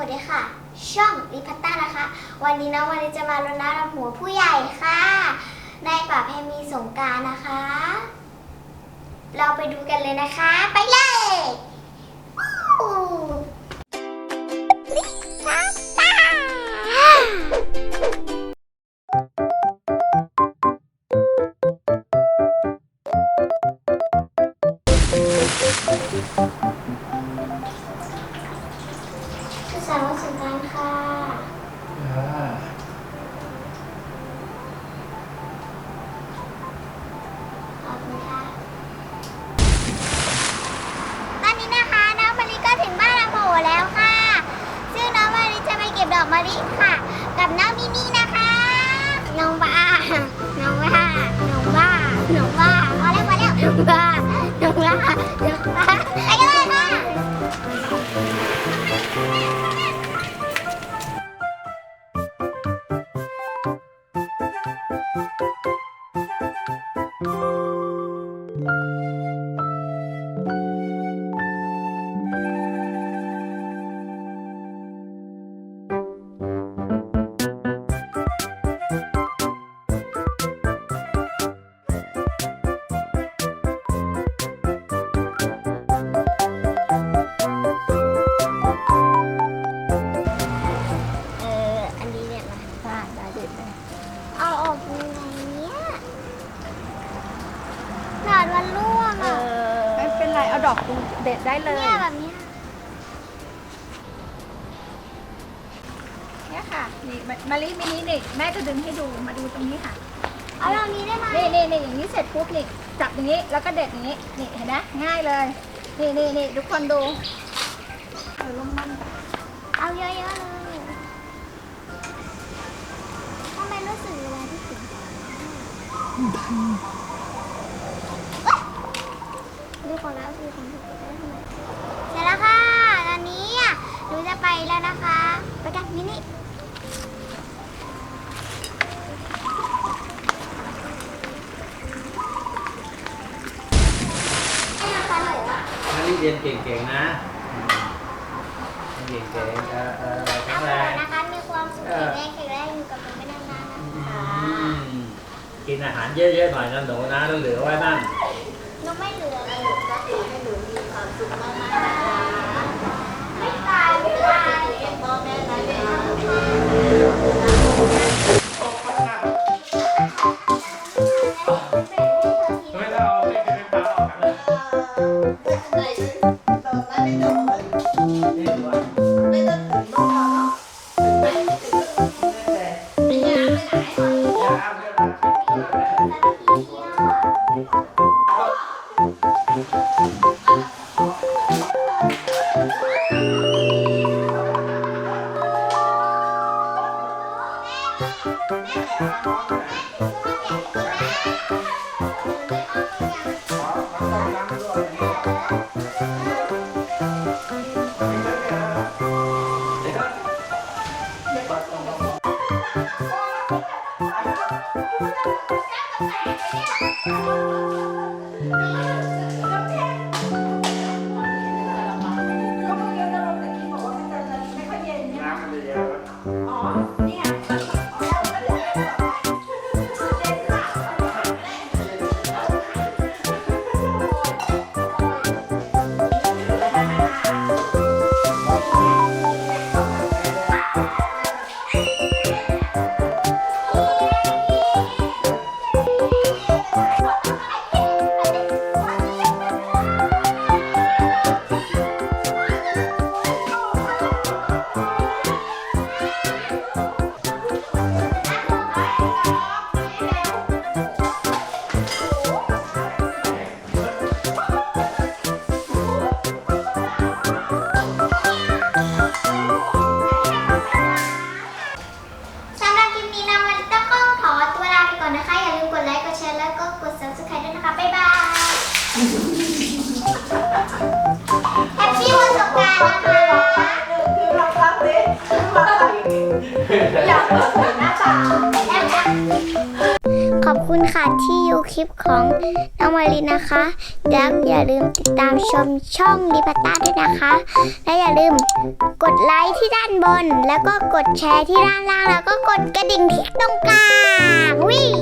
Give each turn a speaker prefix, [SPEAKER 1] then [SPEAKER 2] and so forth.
[SPEAKER 1] วัสดีค่ะ ช่องลิพัตต้านะคะ วันนี้น้องวันนี้จะมารดน้ำดำหัวผู้ใหญ่ค่ะ ในป่าแพมีสงการนะคะ เราไปดูกันเลยนะคะ ไปเลย สาวสงการค่ะขอบคุณค่ะตอนนี้นะคะน้องมะลิก็ถึงบ้านลำโพแล้วค่ะ ซึ่งน้องมะลิจะไปเก็บดอกมะลิ หลอดมันร่วง
[SPEAKER 2] เอ
[SPEAKER 1] อะ
[SPEAKER 2] อไม่เป็นไร เอาดอกเด็ดได้เลย
[SPEAKER 1] เนี่ยแบบเนี้ย
[SPEAKER 2] เนี่ยค่ะ นี่มะมะลิมินินี่แม่จะดึงให้ดู มาดูตรงนี้ค่ะ
[SPEAKER 1] เอาตรงนี้ได้ไหม
[SPEAKER 2] นี่นี่นี่อย่างนี้เสร็จปุ๊บนี่จับอย่างนี้แล้วก็เด็ดอย่างนี้ นี่เห็นไหมง่ายเลย นี่นี่นี่ทุกคนดูเออลงมัน
[SPEAKER 1] เอาเยอะๆเลยทำไมรู้สึกเวลาที่ถึง ดูของแล้วดูของถูกได้ทำไมเสร็จแล้วค่ะ ตอนนี้อะหนูจะไปแล้วนะคะ ไปกันมินิให้นะคะหนูอะ
[SPEAKER 3] นักเรียนเก่งๆนะเก่งๆเออเออแข็
[SPEAKER 1] เอา
[SPEAKER 3] ง
[SPEAKER 1] ไป
[SPEAKER 3] แรง
[SPEAKER 1] นะคะมีความสุขแข็งแรงแข็งแรงอยู่กับมันไม่นานๆนะคะ
[SPEAKER 3] อืมกินอาหารเยอะๆหน่อยนะหนูนะแล้วเหลือไว้บ้าง
[SPEAKER 1] หนูไม่เหลือเลยก็คือให้หนูมีความสุขมากๆนะคะไม่ตายไม่ตายพ่อแม่
[SPEAKER 3] นะาเ我
[SPEAKER 1] 怎么像个白的呀？啊，小妹。 อนนะคะ อย่าลืมกดไลค์ กดแชร์ แล้วก็กด subscribe ด้วยนะคะ บ๊ายบายแฮปปี้วันสงกรานต์นะคะขอบ คุณค่ะที่อยู่คลิปของน้องมารีนะคะแล้วอย่าลืมติดตามชมช่องลิปต้าด้วยนะคะ และอย่าลืมกดไลค์ที่ด้านบน แล้วก็กดแชร์ที่ด้านล่าง แล้วก็กดกระดิ่งที่ตรงกลางวิ่ง